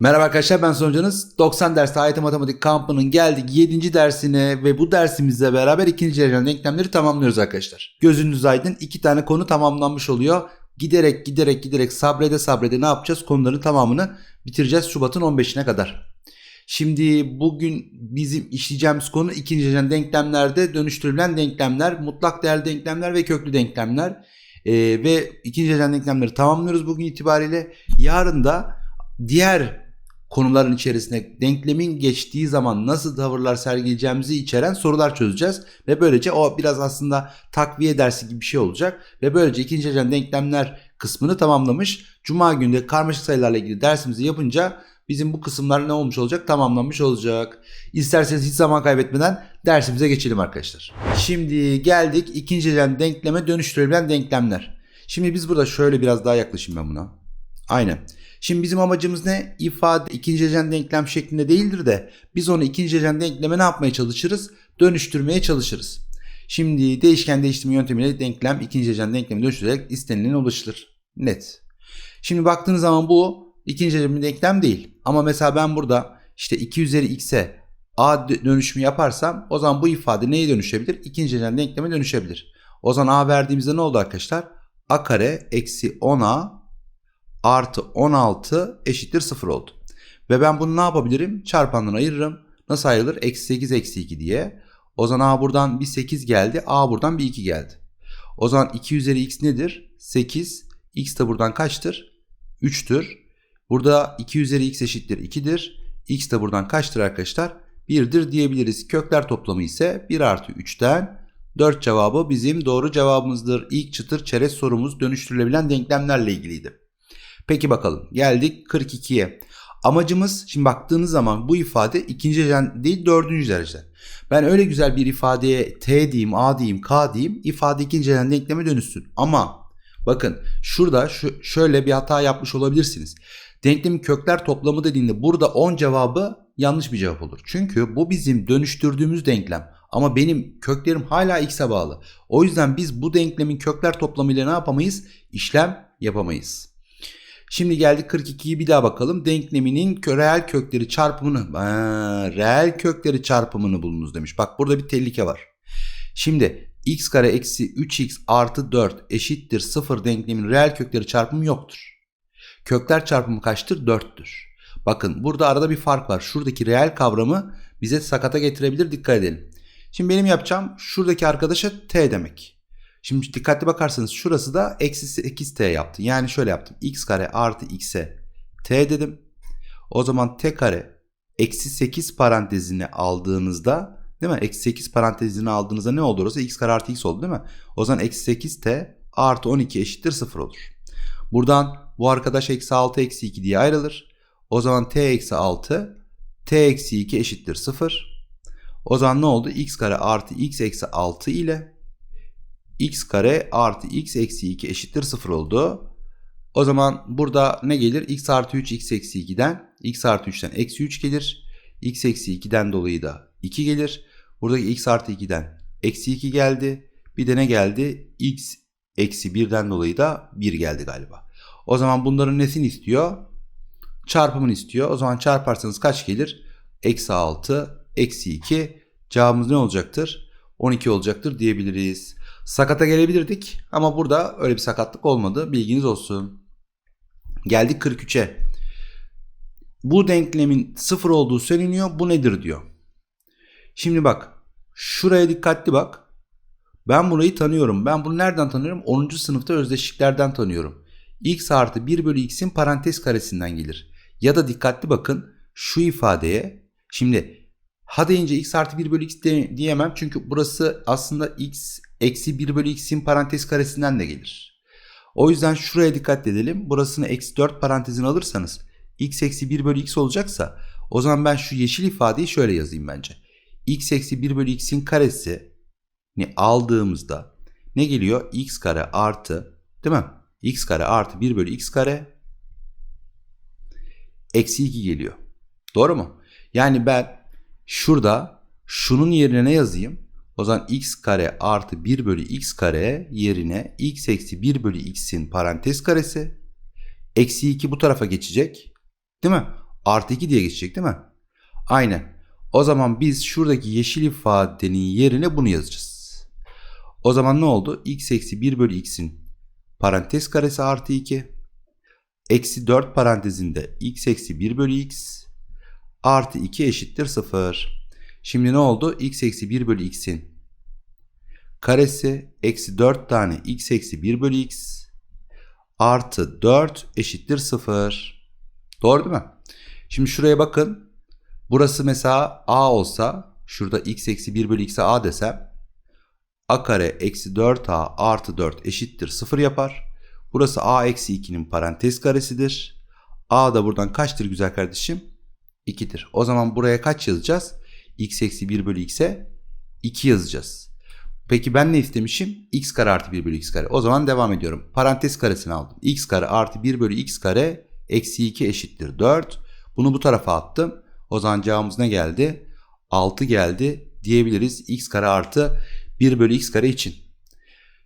Merhaba arkadaşlar ben sonucunuz 90 derste AYT Matematik kampının geldik 7. dersine ve bu dersimizle beraber ikinci dereceden denklemleri tamamlıyoruz arkadaşlar. Gözünüz aydın iki tane konu tamamlanmış oluyor. Giderek giderek giderek sabrede sabrede ne yapacağız? Konuların tamamını bitireceğiz Şubat'ın 15'ine kadar. Şimdi bugün bizim işleyeceğimiz konu ikinci dereceden denklemlerde dönüştürülen denklemler, mutlak değerli denklemler ve köklü denklemler. Ee, ve ikinci dereceden denklemleri tamamlıyoruz bugün itibariyle. Yarın da diğer konuların içerisinde denklemin geçtiği zaman nasıl tavırlar sergileyeceğimizi içeren sorular çözeceğiz. Ve böylece o biraz aslında takviye dersi gibi bir şey olacak. Ve böylece ikinci dereceden denklemler kısmını tamamlamış. Cuma günü de karmaşık sayılarla ilgili dersimizi yapınca bizim bu kısımlar ne olmuş olacak? Tamamlanmış olacak. İsterseniz hiç zaman kaybetmeden dersimize geçelim arkadaşlar. Şimdi geldik ikinci dereceden denkleme dönüştürülebilen denklemler. Şimdi biz burada şöyle biraz daha yaklaşayım ben buna. Aynen. Şimdi bizim amacımız ne? İfade ikinci dereceden denklem şeklinde değildir de biz onu ikinci dereceden denkleme ne yapmaya çalışırız? Dönüştürmeye çalışırız. Şimdi değişken değiştirme yöntemiyle denklem ikinci dereceden denkleme dönüştürerek istenilene ulaşılır. Net. Şimdi baktığınız zaman bu ikinci dereceden bir denklem değil. Ama mesela ben burada işte 2 üzeri x'e a dönüşümü yaparsam o zaman bu ifade neye dönüşebilir? İkinci dereceden denkleme dönüşebilir. O zaman a verdiğimizde ne oldu arkadaşlar? a kare eksi 10a artı 16 eşittir 0 oldu. Ve ben bunu ne yapabilirim? Çarpandan ayırırım. Nasıl ayrılır? Eksi 8 eksi 2 diye. O zaman a buradan bir 8 geldi. a buradan bir 2 geldi. O zaman 2 üzeri x nedir? 8. x de buradan kaçtır? 3'tür. Burada 2 üzeri x eşittir 2'dir. x de buradan kaçtır arkadaşlar? 1'dir diyebiliriz. Kökler toplamı ise 1 artı 3'ten 4 cevabı bizim doğru cevabımızdır. İlk çıtır çerez sorumuz dönüştürülebilen denklemlerle ilgiliydi. Peki bakalım geldik 42'ye. Amacımız şimdi baktığınız zaman bu ifade ikinci dereceden değil dördüncü dereceden. Ben öyle güzel bir ifadeye T diyeyim, A diyeyim, K diyeyim ifade ikinci dereceden denkleme dönüşsün. Ama bakın şurada şu, şöyle bir hata yapmış olabilirsiniz. Denklemin kökler toplamı dediğinde burada 10 cevabı yanlış bir cevap olur. Çünkü bu bizim dönüştürdüğümüz denklem. Ama benim köklerim hala x'e bağlı. O yüzden biz bu denklemin kökler toplamıyla ne yapamayız? İşlem yapamayız. Şimdi geldik 42'yi bir daha bakalım. Denkleminin reel kökleri çarpımını, aa, reel kökleri çarpımını bulunuz demiş. Bak burada bir tehlike var. Şimdi x kare eksi 3x artı 4 eşittir 0 denklemin reel kökleri çarpımı yoktur. Kökler çarpımı kaçtır? 4'tür. Bakın burada arada bir fark var. Şuradaki reel kavramı bize sakata getirebilir. Dikkat edelim. Şimdi benim yapacağım şuradaki arkadaşa t demek. Şimdi dikkatli bakarsanız şurası da eksi 8t yaptı. Yani şöyle yaptım. x kare artı x'e t dedim. O zaman t kare eksi 8 parantezini aldığınızda değil mi? Eksi 8 parantezini aldığınızda ne oldu orası? x kare artı x oldu değil mi? O zaman eksi 8t artı 12 eşittir 0 olur. Buradan bu arkadaş eksi 6 eksi 2 diye ayrılır. O zaman t eksi 6 t eksi 2 eşittir 0. O zaman ne oldu? x kare artı x eksi 6 ile x kare artı x eksi 2 eşittir 0 oldu. O zaman burada ne gelir? x artı 3 x eksi 2'den x artı 3'ten eksi 3 gelir. x eksi 2'den dolayı da 2 gelir. Buradaki x artı 2'den eksi 2 geldi. Bir de ne geldi? x eksi 1'den dolayı da 1 geldi galiba. O zaman bunların nesini istiyor? Çarpımını istiyor. O zaman çarparsanız kaç gelir? Eksi 6 eksi 2 cevabımız ne olacaktır? 12 olacaktır diyebiliriz. Sakata gelebilirdik ama burada öyle bir sakatlık olmadı. Bilginiz olsun. Geldik 43'e. Bu denklemin sıfır olduğu söyleniyor. Bu nedir diyor. Şimdi bak. Şuraya dikkatli bak. Ben burayı tanıyorum. Ben bunu nereden tanıyorum? 10. sınıfta özdeşliklerden tanıyorum. x artı 1 bölü x'in parantez karesinden gelir. Ya da dikkatli bakın şu ifadeye. Şimdi ha deyince x artı 1 bölü x de, diyemem. Çünkü burası aslında x eksi 1 bölü x'in parantez karesinden de gelir. O yüzden şuraya dikkat edelim. Burasını eksi 4 parantezine alırsanız x eksi 1 bölü x olacaksa o zaman ben şu yeşil ifadeyi şöyle yazayım bence. x eksi 1 bölü x'in karesi ni aldığımızda ne geliyor? x kare artı değil mi? x kare artı 1 bölü x kare eksi 2 geliyor. Doğru mu? Yani ben şurada şunun yerine ne yazayım? O zaman x kare artı 1 bölü x kare yerine x eksi 1 bölü x'in parantez karesi. Eksi 2 bu tarafa geçecek. Değil mi? artı 2 diye geçecek değil mi? Aynen. O zaman biz şuradaki yeşil ifadenin yerine bunu yazacağız. O zaman ne oldu? x eksi 1 bölü x'in parantez karesi artı 2. Eksi 4 parantezinde x eksi 1 bölü x artı 2 eşittir 0. Şimdi ne oldu? x eksi 1 bölü x'in karesi eksi 4 tane x eksi 1 bölü x artı 4 eşittir 0. Doğru değil mi? Şimdi şuraya bakın. Burası mesela a olsa şurada x eksi 1 bölü x'e a desem a kare eksi 4a artı 4 eşittir 0 yapar. Burası a eksi 2'nin parantez karesidir. a da buradan kaçtır güzel kardeşim? 2'dir. O zaman buraya kaç yazacağız? X eksi 1 bölü x'e 2 yazacağız. Peki ben ne istemişim? x kare artı 1 bölü x kare. O zaman devam ediyorum. Parantez karesini aldım. x kare artı 1 bölü x kare eksi 2 eşittir 4. Bunu bu tarafa attım. O zaman cevabımız ne geldi? 6 geldi diyebiliriz x kare artı 1 bölü x kare için.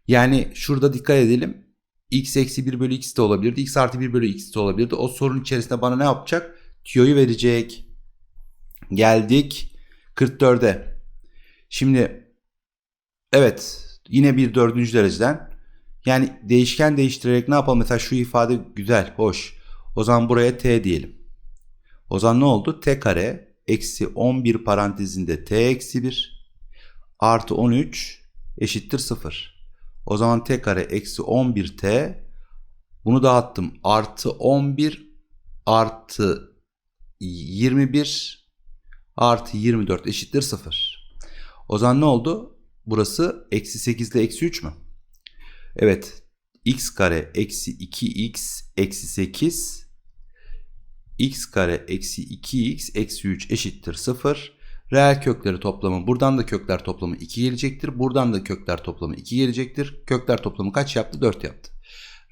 Yani şurada dikkat edelim. x eksi 1 bölü x de olabilirdi. x artı 1 bölü x de olabilirdi. O sorunun içerisinde bana ne yapacak? Tüyoyu verecek. Geldik 44'e. Şimdi evet yine bir dördüncü dereceden. Yani değişken değiştirerek ne yapalım? Mesela şu ifade güzel, hoş. O zaman buraya t diyelim. O zaman ne oldu? t kare eksi 11 parantezinde t eksi 1 artı 13 eşittir 0. O zaman t kare eksi 11t bunu dağıttım. Artı 11 artı 21 artı 24 eşittir 0. O zaman ne oldu? Burası eksi 8 ile eksi 3 mü? Evet. x kare eksi 2x eksi 8 x kare eksi 2x eksi 3 eşittir 0. Reel kökleri toplamı buradan da kökler toplamı 2 gelecektir. Buradan da kökler toplamı 2 gelecektir. Kökler toplamı kaç yaptı? 4 yaptı.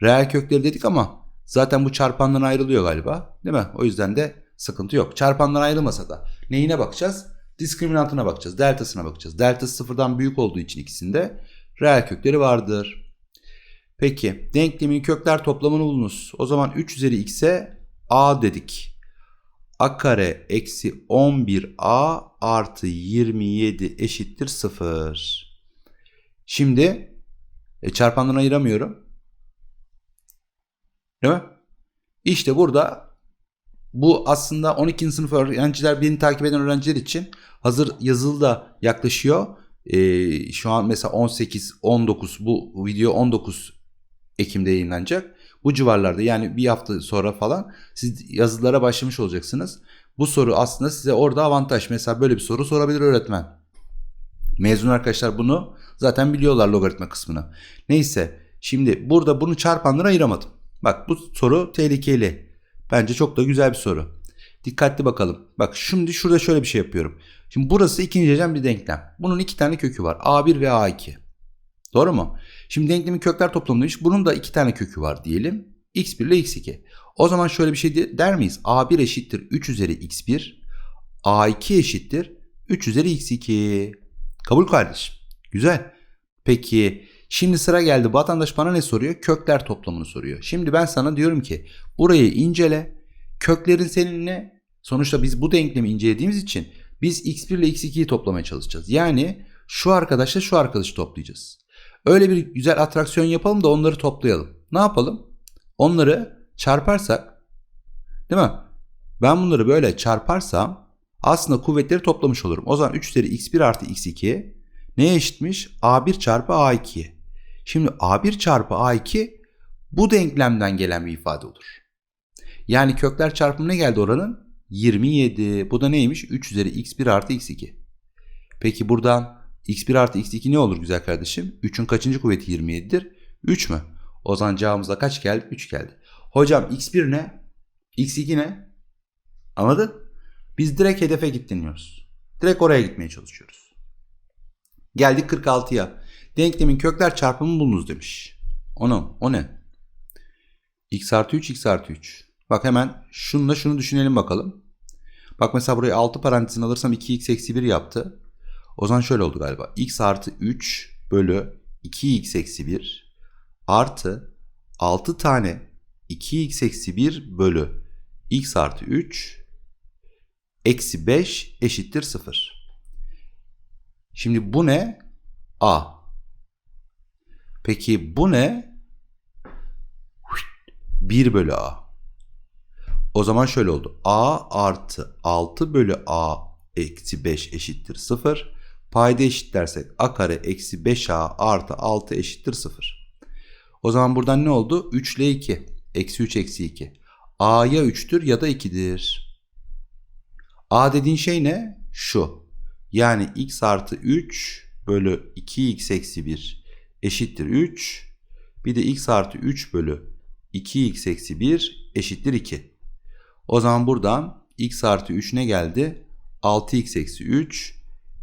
Reel kökleri dedik ama zaten bu çarpandan ayrılıyor galiba. Değil mi? O yüzden de sıkıntı yok. Çarpandan ayrılmasa da neyine bakacağız? Diskriminantına bakacağız. Deltasına bakacağız. Deltası sıfırdan büyük olduğu için ikisinde reel kökleri vardır. Peki denklemin kökler toplamını bulunuz. O zaman 3 üzeri x'e a dedik. a kare eksi 11a artı 27 eşittir 0. Şimdi e, çarpandan ayıramıyorum. Değil mi? İşte burada bu aslında 12. sınıf öğrenciler beni takip eden öğrenciler için hazır yazılı da yaklaşıyor. Ee, şu an mesela 18, 19 bu video 19 Ekim'de yayınlanacak. Bu civarlarda yani bir hafta sonra falan siz yazılara başlamış olacaksınız. Bu soru aslında size orada avantaj. Mesela böyle bir soru sorabilir öğretmen. Mezun arkadaşlar bunu zaten biliyorlar logaritma kısmını. Neyse şimdi burada bunu çarpanlara ayıramadım. Bak bu soru tehlikeli. Bence çok da güzel bir soru. Dikkatli bakalım. Bak şimdi şurada şöyle bir şey yapıyorum. Şimdi burası ikinci derecen bir denklem. Bunun iki tane kökü var. A1 ve A2. Doğru mu? Şimdi denklemin kökler toplamı demiş. Bunun da iki tane kökü var diyelim. x1 ile x2. O zaman şöyle bir şey der miyiz? A1 eşittir 3 üzeri x1. A2 eşittir 3 üzeri x2. Kabul kardeşim. Güzel. Peki şimdi sıra geldi. Vatandaş bana ne soruyor? Kökler toplamını soruyor. Şimdi ben sana diyorum ki burayı incele. Köklerin seninle sonuçta biz bu denklemi incelediğimiz için biz x1 ile x2'yi toplamaya çalışacağız. Yani şu arkadaşla şu arkadaşı toplayacağız. Öyle bir güzel atraksiyon yapalım da onları toplayalım. Ne yapalım? Onları çarparsak değil mi? Ben bunları böyle çarparsam aslında kuvvetleri toplamış olurum. O zaman 3 üzeri x1 artı x2 neye eşitmiş? A1 çarpı A2. Şimdi A1 çarpı A2 bu denklemden gelen bir ifade olur. Yani kökler çarpımı ne geldi oranın? 27. Bu da neymiş? 3 üzeri x1 artı x2. Peki buradan x1 artı x2 ne olur güzel kardeşim? 3'ün kaçıncı kuvveti 27'dir? 3 mü? O zaman cevabımızda kaç geldi? 3 geldi. Hocam x1 ne? x2 ne? Anladın? Biz direkt hedefe gitmiyoruz. Direkt oraya gitmeye çalışıyoruz. Geldik 46'ya. Denklemin kökler çarpımı bulunuz demiş. Onu, o ne? x artı 3, x artı 3. Bak hemen şununla şunu düşünelim bakalım. Bak mesela buraya 6 parantezini alırsam 2x eksi 1 yaptı. O zaman şöyle oldu galiba. x artı 3 bölü 2x eksi 1 artı 6 tane 2x eksi 1 bölü x artı 3 Eksi 5 eşittir 0. Şimdi bu ne? A. Peki bu ne? 1 bölü A. O zaman şöyle oldu. A artı 6 bölü A eksi 5 eşittir 0. Payda eşitlersek A kare eksi 5A artı 6 eşittir 0. O zaman buradan ne oldu? 3 ile 2. Eksi 3 eksi 2. A ya 3'tür ya da 2'dir. A dediğin şey ne? Şu. Yani x artı 3 bölü 2x eksi 1 eşittir 3. Bir de x artı 3 bölü 2x eksi 1 eşittir 2. O zaman buradan x artı 3 ne geldi? 6x eksi 3,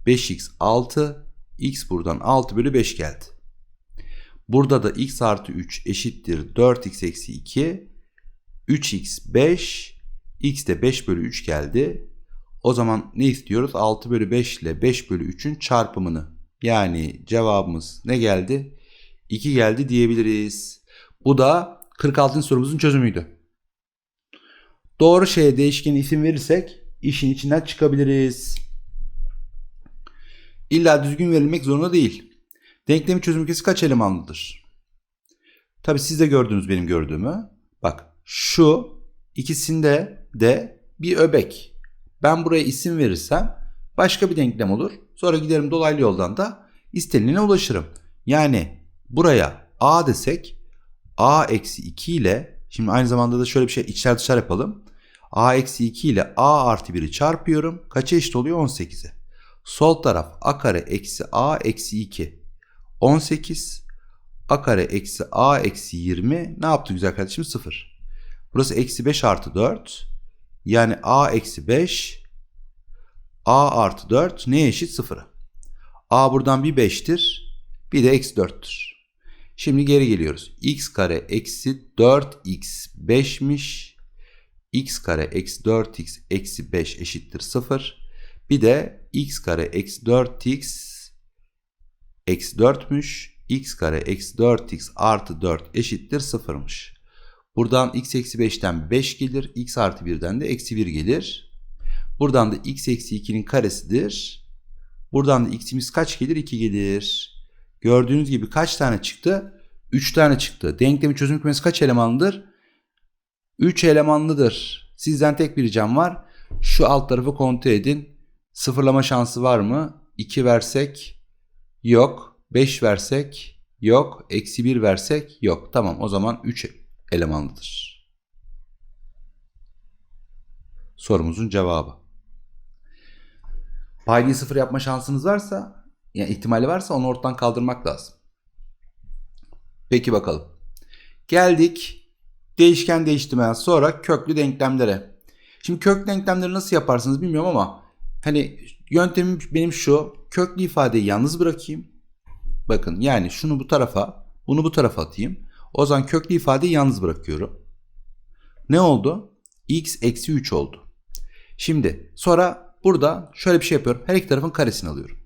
5x 6, x buradan 6 bölü 5 geldi. Burada da x artı 3 eşittir 4x eksi 2, 3x 5, x de 5 bölü 3 geldi. O zaman ne istiyoruz? 6 bölü 5 ile 5 bölü 3'ün çarpımını. Yani cevabımız ne geldi? 2 geldi diyebiliriz. Bu da 46. sorumuzun çözümüydü. Doğru şeye değişken isim verirsek işin içinden çıkabiliriz. İlla düzgün verilmek zorunda değil. Denklemin çözüm ülkesi kaç elemanlıdır? Tabi siz de gördünüz benim gördüğümü. Bak şu ikisinde de bir öbek. Ben buraya isim verirsem başka bir denklem olur. Sonra giderim dolaylı yoldan da istenilene ulaşırım. Yani buraya a desek a eksi 2 ile şimdi aynı zamanda da şöyle bir şey içler dışlar yapalım. a eksi 2 ile a artı 1'i çarpıyorum. Kaça eşit oluyor? 18'e. Sol taraf a kare eksi a eksi 2. 18. a kare eksi a eksi 20 ne yaptı güzel kardeşim? 0. Burası eksi 5 artı 4. Yani a eksi 5 a artı 4 neye eşit? 0'a. a buradan bir 5'tir. Bir de eksi 4'tür. Şimdi geri geliyoruz. x kare eksi 4x 5'miş. x kare eksi 4x eksi 5 eşittir 0. Bir de x kare eksi 4x eksi 4'müş. x kare eksi 4x artı 4 eşittir 0'mış. Buradan x eksi 5'ten 5 gelir. x artı 1'den de eksi 1 gelir. Buradan da x eksi 2'nin karesidir. Buradan da x'imiz kaç gelir? 2 gelir. Gördüğünüz gibi kaç tane çıktı? 3 tane çıktı. Denklemi çözüm kümesi kaç elemanlıdır? 3 elemanlıdır. Sizden tek bir ricam var. Şu alt tarafı kontrol edin. Sıfırlama şansı var mı? 2 versek yok. 5 versek yok. Eksi 1 versek yok. Tamam o zaman 3 elemanlıdır. Sorumuzun cevabı. Paydayı sıfır yapma şansınız varsa, yani ihtimali varsa onu ortadan kaldırmak lazım. Peki bakalım. Geldik değişken değiştirmeden sonra köklü denklemlere. Şimdi köklü denklemleri nasıl yaparsınız bilmiyorum ama hani yöntemim benim şu. Köklü ifadeyi yalnız bırakayım. Bakın yani şunu bu tarafa, bunu bu tarafa atayım. O zaman köklü ifadeyi yalnız bırakıyorum. Ne oldu? x eksi 3 oldu. Şimdi sonra burada şöyle bir şey yapıyorum. Her iki tarafın karesini alıyorum.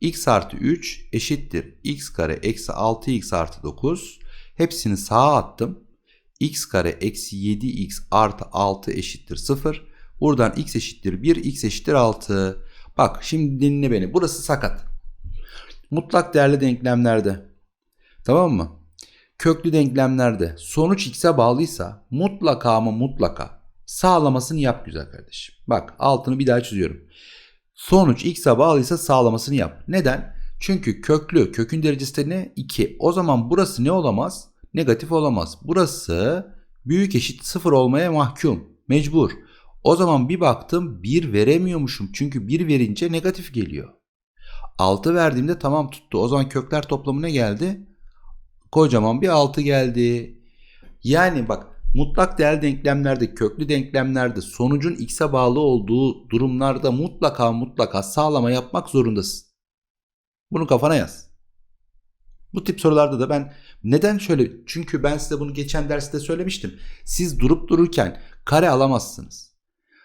x artı 3 eşittir x kare eksi 6x artı 9. Hepsini sağa attım. x kare eksi 7x artı 6 eşittir 0. Buradan x eşittir 1, x eşittir 6. Bak şimdi dinle beni. Burası sakat. Mutlak değerli denklemlerde. Tamam mı? Köklü denklemlerde sonuç x'e bağlıysa mutlaka ama mutlaka sağlamasını yap güzel kardeşim. Bak altını bir daha çiziyorum. Sonuç x'e bağlıysa sağlamasını yap. Neden? Çünkü köklü kökün derecesi de ne? 2. O zaman burası ne olamaz? Negatif olamaz. Burası büyük eşit 0 olmaya mahkum. Mecbur. O zaman bir baktım 1 veremiyormuşum. Çünkü 1 verince negatif geliyor. 6 verdiğimde tamam tuttu. O zaman kökler toplamı ne geldi? Kocaman bir 6 geldi. Yani bak mutlak değerli denklemlerde, köklü denklemlerde sonucun x'e bağlı olduğu durumlarda mutlaka mutlaka sağlama yapmak zorundasın. Bunu kafana yaz. Bu tip sorularda da ben neden şöyle çünkü ben size bunu geçen derste söylemiştim. Siz durup dururken kare alamazsınız.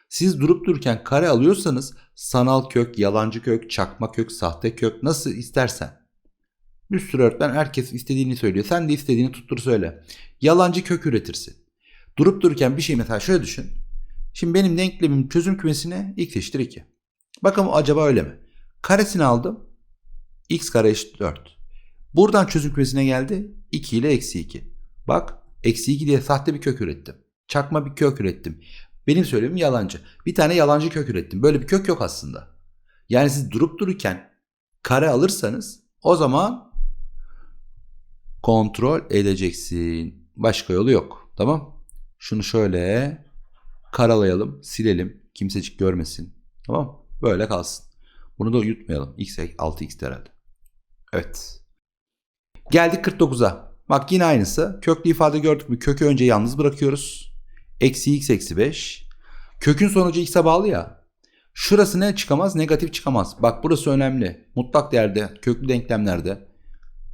Siz durup dururken kare alıyorsanız sanal kök, yalancı kök, çakma kök, sahte kök nasıl istersen. Bir sürü öğretmen herkes istediğini söylüyor. Sen de istediğini tuttur söyle. Yalancı kök üretirsin. Durup dururken bir şey mesela şöyle düşün. Şimdi benim denklemim çözüm kümesine x eşittir 2. Bakalım acaba öyle mi? Karesini aldım. x kare eşittir 4. Buradan çözüm kümesine geldi. 2 ile eksi 2. Bak eksi 2 diye sahte bir kök ürettim. Çakma bir kök ürettim. Benim söylemim yalancı. Bir tane yalancı kök ürettim. Böyle bir kök yok aslında. Yani siz durup dururken kare alırsanız o zaman kontrol edeceksin. Başka yolu yok. Tamam. Şunu şöyle karalayalım, silelim. Kimsecik görmesin. Tamam Böyle kalsın. Bunu da yutmayalım. X 6x herhalde. Evet. Geldik 49'a. Bak yine aynısı. Köklü ifade gördük mü? Kökü önce yalnız bırakıyoruz. Eksi x eksi 5. Kökün sonucu x'e bağlı ya. Şurası ne çıkamaz? Negatif çıkamaz. Bak burası önemli. Mutlak değerde, köklü denklemlerde.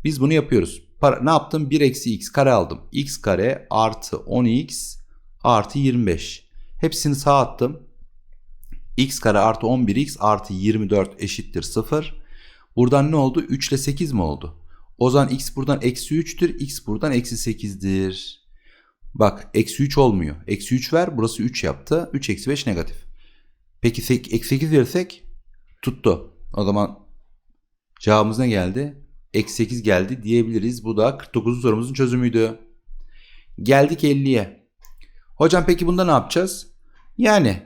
Biz bunu yapıyoruz. Para, ne yaptım? 1 eksi x kare aldım. x kare artı 10x artı 25. Hepsini sağ attım. x kare artı 11x artı 24 eşittir 0. Buradan ne oldu? 3 ile 8 mi oldu? O zaman x buradan eksi 3'tür. x buradan eksi 8'dir. Bak eksi 3 olmuyor. Eksi 3 ver. Burası 3 yaptı. 3 eksi 5 negatif. Peki eksi 8 verirsek tuttu. O zaman cevabımız ne geldi? Eksi 8 geldi diyebiliriz. Bu da 49. sorumuzun çözümüydü. Geldik 50'ye. Hocam peki bunda ne yapacağız? Yani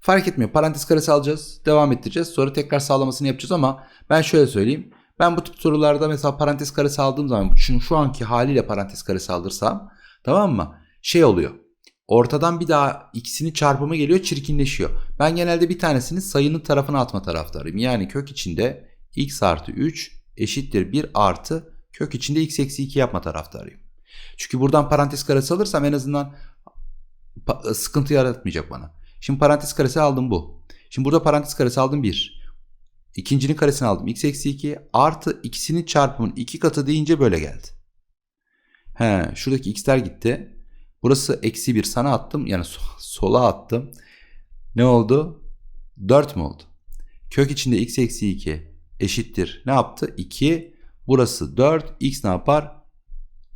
fark etmiyor. Parantez karesi alacağız. Devam ettireceğiz. Sonra tekrar sağlamasını yapacağız ama ben şöyle söyleyeyim. Ben bu tip sorularda mesela parantez karesi aldığım zaman şunu şu anki haliyle parantez karesi alırsam tamam mı? Şey oluyor. Ortadan bir daha ikisini çarpımı geliyor çirkinleşiyor. Ben genelde bir tanesini sayının tarafına atma taraftarıyım. Yani kök içinde x artı 3 eşittir 1 artı kök içinde x eksi 2 yapma taraftarıyım. Çünkü buradan parantez karesi alırsam en azından sıkıntı yaratmayacak bana. Şimdi parantez karesi aldım bu. Şimdi burada parantez karesi aldım 1. İkincinin karesini aldım. x eksi 2 artı ikisinin çarpımının 2 katı deyince böyle geldi. He, şuradaki x'ler gitti. Burası eksi 1 sana attım. Yani sola attım. Ne oldu? 4 mü oldu? Kök içinde x eksi 2 eşittir. Ne yaptı? 2. Burası 4. X ne yapar?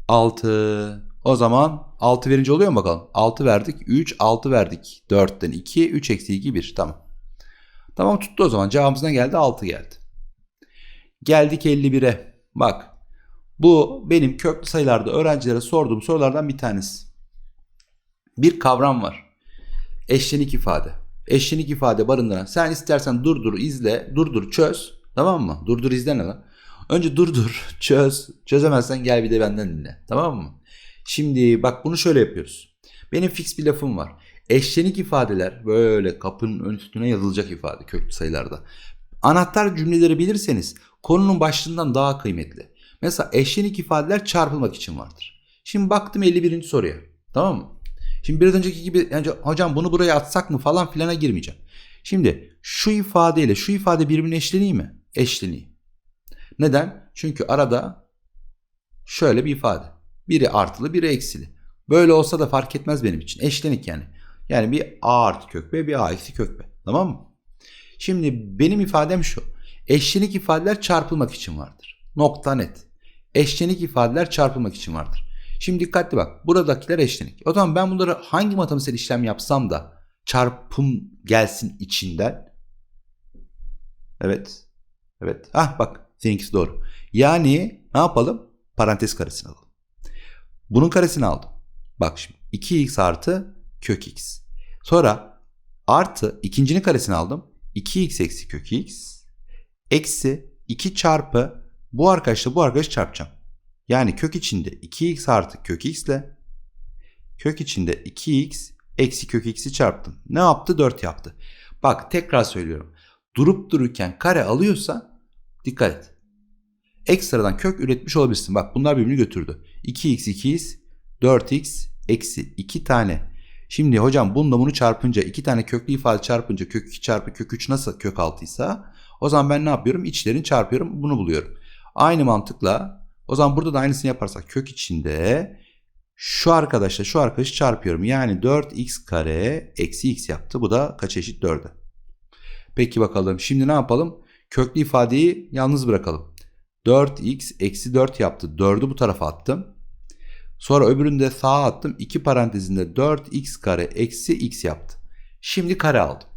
6. O zaman 6 verince oluyor mu bakalım? 6 verdik. 3. 6 verdik. 4'ten 2. 3 eksi 2 1. Tamam. Tamam tuttu o zaman. Cevabımız ne geldi? 6 geldi. Geldik 51'e. Bak. Bu benim köklü sayılarda öğrencilere sorduğum sorulardan bir tanesi. Bir kavram var. Eşlenik ifade. Eşlenik ifade barındıran. Sen istersen durdur, izle, durdur, çöz. Tamam mı? Durdur izle ne lan? Önce durdur, çöz. Çözemezsen gel bir de benden dinle. Tamam mı? Şimdi bak bunu şöyle yapıyoruz. Benim fix bir lafım var. Eşlenik ifadeler böyle kapının üstüne yazılacak ifade köklü sayılarda. Anahtar cümleleri bilirseniz konunun başlığından daha kıymetli. Mesela eşlenik ifadeler çarpılmak için vardır. Şimdi baktım 51. soruya. Tamam mı? Şimdi biraz önceki gibi yani hocam bunu buraya atsak mı falan filana girmeyeceğim. Şimdi şu ifadeyle şu ifade birbirine eşleniyor mi? Eşleniyor. Neden? Çünkü arada şöyle bir ifade. Biri artılı biri eksili. Böyle olsa da fark etmez benim için. Eşlenik yani. Yani bir A artı kök B bir A eksi kök B. Tamam mı? Şimdi benim ifadem şu. Eşlenik ifadeler çarpılmak için vardır. Nokta net. Eşlenik ifadeler çarpılmak için vardır. Şimdi dikkatli bak. Buradakiler eşlenik. O zaman ben bunları hangi matematiksel işlem yapsam da çarpım gelsin içinden. Evet. Evet. Ah bak. Seninkisi doğru. Yani ne yapalım? Parantez karesini alalım. Bunun karesini aldım. Bak şimdi 2x artı kök x. Sonra artı ikincinin karesini aldım. 2x eksi kök x eksi 2 çarpı bu arkadaşla bu arkadaşı çarpacağım. Yani kök içinde 2x artı kök x ile kök içinde 2x eksi kök x'i çarptım. Ne yaptı? 4 yaptı. Bak tekrar söylüyorum. Durup dururken kare alıyorsa dikkat et. Ekstradan kök üretmiş olabilirsin. Bak bunlar birbirini götürdü. 2x 2x 4x eksi 2 tane. Şimdi hocam bununla bunu çarpınca 2 tane köklü ifade çarpınca kök 2 çarpı kök 3 nasıl kök 6 ise o zaman ben ne yapıyorum? İçlerini çarpıyorum bunu buluyorum. Aynı mantıkla o zaman burada da aynısını yaparsak kök içinde şu arkadaşla şu arkadaşı çarpıyorum. Yani 4x kare eksi x yaptı. Bu da kaç eşit 4'e. Peki bakalım şimdi ne yapalım? Köklü ifadeyi yalnız bırakalım. 4x eksi 4 yaptı. 4'ü bu tarafa attım. Sonra öbürünü de sağa attım. 2 parantezinde 4x kare eksi x yaptı. Şimdi kare aldım.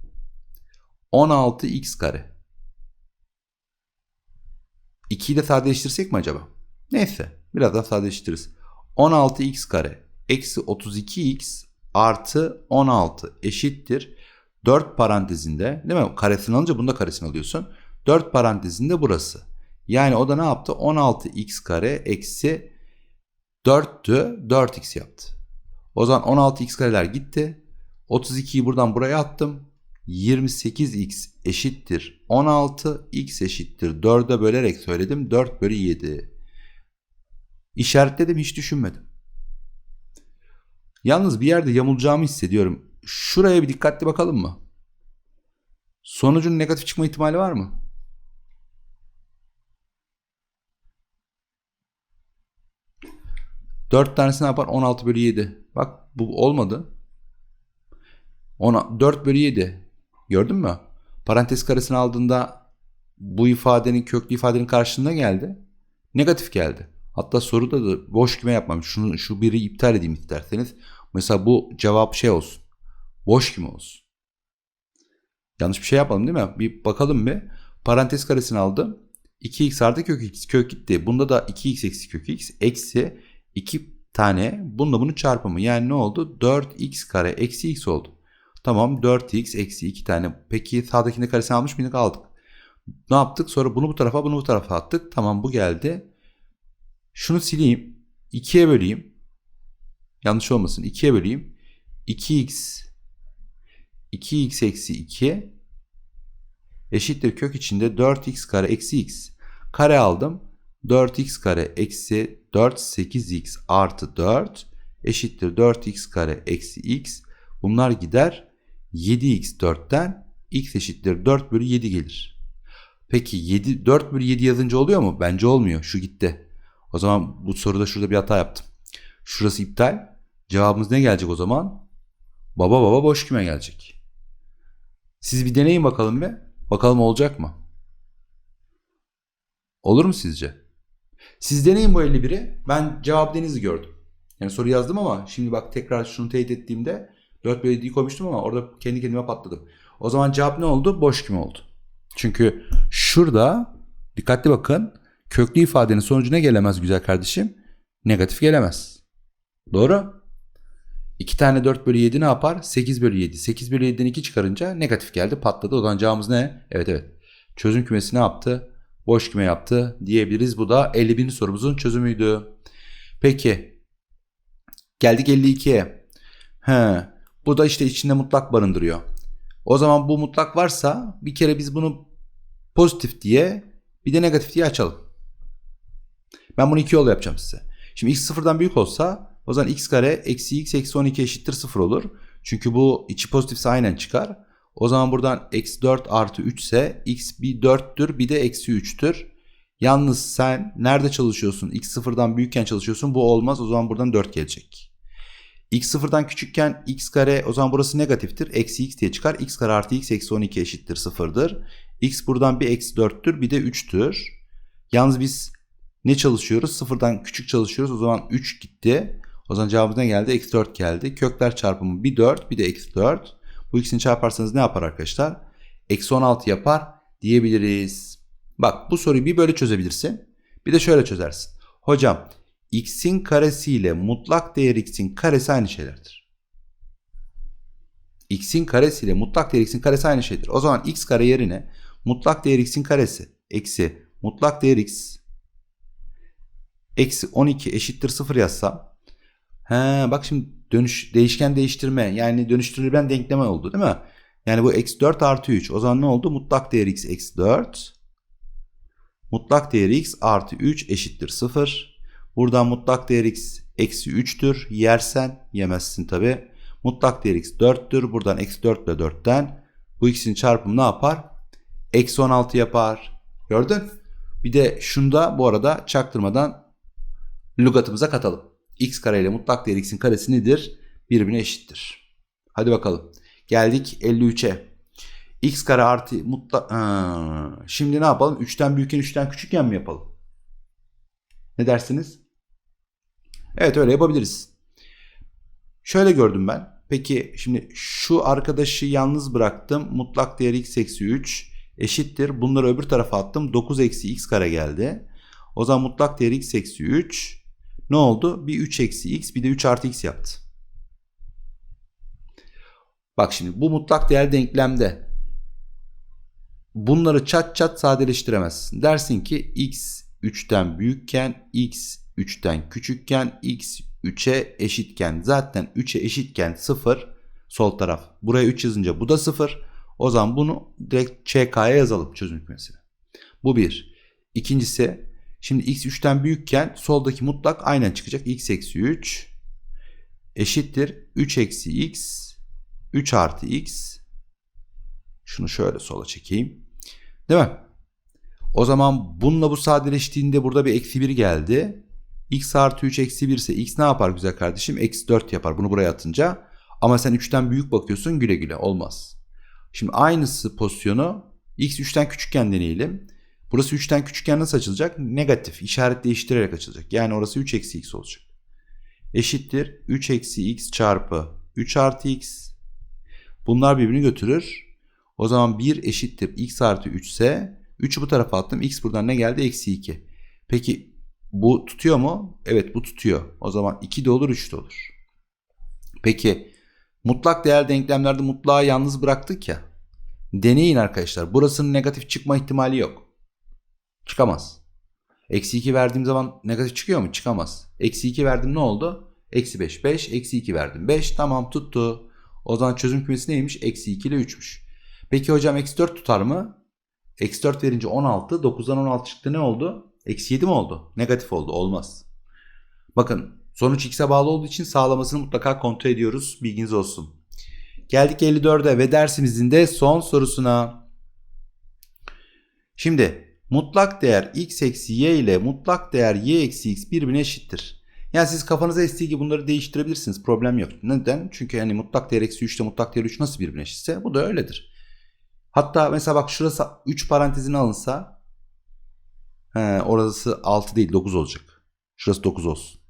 16x kare. 2'yi de sadeleştirsek mi acaba? Neyse birazdan sadeleştiririz. 16x kare eksi 32x artı 16 eşittir. 4 parantezinde değil mi? Karesini alınca bunda karesini alıyorsun. 4 parantezinde burası. Yani o da ne yaptı? 16x kare eksi 4'tü 4x yaptı. O zaman 16x kareler gitti. 32'yi buradan buraya attım. 28x eşittir 16, x eşittir 4'e bölerek söyledim. 4 bölü 7. İşaretledim hiç düşünmedim. Yalnız bir yerde yamulacağımı hissediyorum. Şuraya bir dikkatli bakalım mı? Sonucun negatif çıkma ihtimali var mı? Dört tanesi ne yapar? 16 bölü 7. Bak bu olmadı. Ona 4 bölü 7. Gördün mü? Parantez karesini aldığında bu ifadenin köklü ifadenin karşılığında geldi. Negatif geldi. Hatta soruda da boş küme yapmam. Şunu şu biri iptal edeyim isterseniz. Mesela bu cevap şey olsun. Boş küme olsun. Yanlış bir şey yapalım değil mi? Bir bakalım bir. Parantez karesini aldım. 2x artı kök x kök gitti. Bunda da 2x eksi kök x eksi 2 tane bununla bunun çarpımı. Yani ne oldu? 4x kare eksi x oldu. Tamam 4x eksi 2 tane. Peki sağdakinde karesini almış mıydık? Aldık. Ne yaptık? Sonra bunu bu tarafa bunu bu tarafa attık. Tamam bu geldi. Şunu sileyim. 2'ye böleyim. Yanlış olmasın. 2'ye böleyim. 2x 2x eksi 2 eşittir kök içinde 4x kare eksi x. Kare aldım. 4x kare eksi 4 8x artı 4 eşittir 4x kare eksi x. Bunlar gider. 7x 4'ten x eşittir 4 bölü 7 gelir. Peki 7, 4 bölü 7 yazınca oluyor mu? Bence olmuyor. Şu gitti. O zaman bu soruda şurada bir hata yaptım. Şurası iptal. Cevabımız ne gelecek o zaman? Baba baba boş küme gelecek. Siz bir deneyin bakalım be. Bakalım olacak mı? Olur mu sizce? Siz deneyin bu 51'i. Ben cevap denizi gördüm. Yani soru yazdım ama şimdi bak tekrar şunu teyit ettiğimde 4 bölü 7'yi koymuştum ama orada kendi kendime patladım. O zaman cevap ne oldu? Boş küme oldu. Çünkü şurada dikkatli bakın köklü ifadenin sonucu ne gelemez güzel kardeşim? Negatif gelemez. Doğru. 2 tane 4 bölü 7 ne yapar? 8 bölü 7. 8 bölü 7'den 2 çıkarınca negatif geldi patladı. O zaman cevabımız ne? Evet evet. Çözüm kümesi ne yaptı? Boş küme yaptı diyebiliriz. Bu da 51. sorumuzun çözümüydü. Peki. Geldik 52'ye. He. Bu da işte içinde mutlak barındırıyor. O zaman bu mutlak varsa bir kere biz bunu pozitif diye bir de negatif diye açalım. Ben bunu iki yol yapacağım size. Şimdi x sıfırdan büyük olsa o zaman x kare eksi x eksi 12 eşittir 0 olur. Çünkü bu içi pozitifse aynen çıkar. O zaman buradan eksi 4 artı 3 ise x bir 4'tür bir de eksi 3'tür. Yalnız sen nerede çalışıyorsun? x sıfırdan büyükken çalışıyorsun. Bu olmaz. O zaman buradan 4 gelecek. x sıfırdan küçükken x kare o zaman burası negatiftir. Eksi x diye çıkar. x kare artı x eksi 12 eşittir 0'dır. x buradan bir eksi 4'tür bir de 3'tür. Yalnız biz ne çalışıyoruz? Sıfırdan küçük çalışıyoruz. O zaman 3 gitti. O zaman cevabımız ne geldi? Eksi 4 geldi. Kökler çarpımı bir 4 bir de eksi 4. Bu ikisini çarparsanız ne yapar arkadaşlar? Eksi 16 yapar diyebiliriz. Bak bu soruyu bir böyle çözebilirsin. Bir de şöyle çözersin. Hocam x'in karesi ile mutlak değer x'in karesi aynı şeylerdir. x'in karesi ile mutlak değer x'in karesi aynı şeydir. O zaman x kare yerine mutlak değer x'in karesi eksi mutlak değer x eksi 12 eşittir 0 yazsam He, bak şimdi dönüş değişken değiştirme yani dönüştürülen denkleme oldu değil mi? Yani bu x 4 artı 3. O zaman ne oldu? Mutlak değer x eksi 4. Mutlak değer x artı 3 eşittir 0. Buradan mutlak değer x eksi 3'tür. Yersen yemezsin tabi. Mutlak değer x 4'tür. Buradan eksi 4 ile 4'ten bu ikisinin çarpımı ne yapar? Eksi 16 yapar. Gördün? Bir de şunda bu arada çaktırmadan lügatımıza katalım. X kare ile mutlak değer x'in karesi nedir? Birbirine eşittir. Hadi bakalım. Geldik 53'e. x kare artı mutlak... Ha, şimdi ne yapalım? 3'ten büyükken 3'ten küçükken mi yapalım? Ne dersiniz? Evet öyle yapabiliriz. Şöyle gördüm ben. Peki şimdi şu arkadaşı yalnız bıraktım. Mutlak değeri x eksi 3 eşittir. Bunları öbür tarafa attım. 9 eksi x kare geldi. O zaman mutlak değeri x eksi 3 ne oldu? Bir 3 eksi x bir de 3 artı x yaptı. Bak şimdi bu mutlak değer denklemde bunları çat çat sadeleştiremezsin. Dersin ki x 3'ten büyükken x 3'ten küçükken x 3'e eşitken zaten 3'e eşitken 0 sol taraf. Buraya 3 yazınca bu da 0. O zaman bunu direkt ÇK'ya yazalım çözüm kümesine. Bu bir. İkincisi şimdi x 3'ten büyükken soldaki mutlak aynen çıkacak. x eksi 3 eşittir 3 eksi x 3 artı x şunu şöyle sola çekeyim. Değil mi? O zaman bununla bu sadeleştiğinde burada bir eksi 1 geldi. x artı 3 eksi 1 ise x ne yapar güzel kardeşim? Eksi 4 yapar bunu buraya atınca. Ama sen 3'ten büyük bakıyorsun güle güle olmaz. Şimdi aynısı pozisyonu x 3'ten küçükken deneyelim. Burası 3'ten küçükken nasıl açılacak? Negatif işaret değiştirerek açılacak. Yani orası 3 eksi x olacak. Eşittir 3 eksi x çarpı 3 artı x. Bunlar birbirini götürür. O zaman 1 eşittir x artı 3 ise 3'ü bu tarafa attım. X buradan ne geldi? Eksi 2. Peki bu tutuyor mu? Evet bu tutuyor. O zaman 2 de olur 3 de olur. Peki mutlak değer denklemlerde mutlağı yalnız bıraktık ya. Deneyin arkadaşlar. Burasının negatif çıkma ihtimali yok. Çıkamaz. Eksi 2 verdiğim zaman negatif çıkıyor mu? Çıkamaz. Eksi 2 verdim ne oldu? Eksi 5. 5. Eksi 2 verdim. 5. Tamam tuttu. O zaman çözüm kümesi neymiş? Eksi 2 ile 3'müş. Peki hocam eksi 4 tutar mı? Eksi 4 verince 16. 9'dan 16 çıktı ne oldu? Eksi 7 mi oldu? Negatif oldu. Olmaz. Bakın sonuç x'e bağlı olduğu için sağlamasını mutlaka kontrol ediyoruz. Bilginiz olsun. Geldik 54'e ve dersimizin de son sorusuna. Şimdi mutlak değer x eksi y ile mutlak değer y eksi x birbirine eşittir. Yani siz kafanıza estiği gibi bunları değiştirebilirsiniz. Problem yok. Neden? Çünkü yani mutlak değer eksi 3 ile mutlak değer 3 nasıl birbirine eşitse bu da öyledir. Hatta mesela bak şurası 3 parantezine alınsa he, orası 6 değil 9 olacak. Şurası 9 olsun.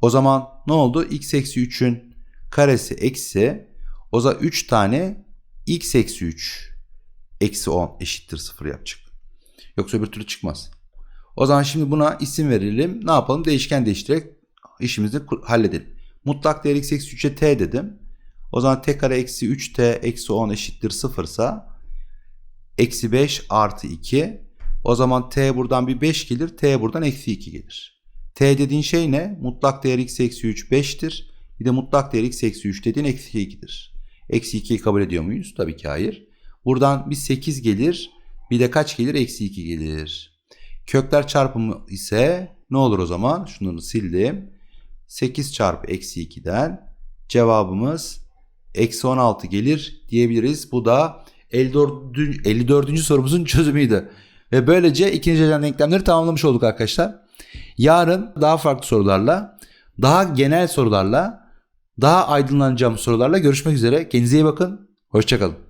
O zaman ne oldu? x eksi 3'ün karesi eksi o zaman 3 tane x eksi 3 eksi 10 eşittir 0 yapacak. Yoksa öbür türlü çıkmaz. O zaman şimdi buna isim verelim. Ne yapalım? Değişken değiştirerek işimizi halledelim. Mutlak değer x eksi 3'e t dedim. O zaman t kare eksi 3t eksi 10 eşittir 0 ise eksi 5 artı 2. O zaman t buradan bir 5 gelir. t buradan eksi 2 gelir. t dediğin şey ne? Mutlak değer x eksi 3 5'tir. Bir de mutlak değer x eksi 3 dediğin eksi 2'dir. Eksi 2'yi kabul ediyor muyuz? Tabii ki hayır. Buradan bir 8 gelir. Bir de kaç gelir? Eksi 2 gelir. Kökler çarpımı ise ne olur o zaman? Şunları sildim. 8 çarpı eksi 2'den cevabımız eksi 16 gelir diyebiliriz. Bu da 54. 54. sorumuzun çözümüydü. Ve böylece ikinci derecen denklemleri tamamlamış olduk arkadaşlar. Yarın daha farklı sorularla, daha genel sorularla, daha aydınlanacağım sorularla görüşmek üzere. Kendinize iyi bakın. Hoşçakalın.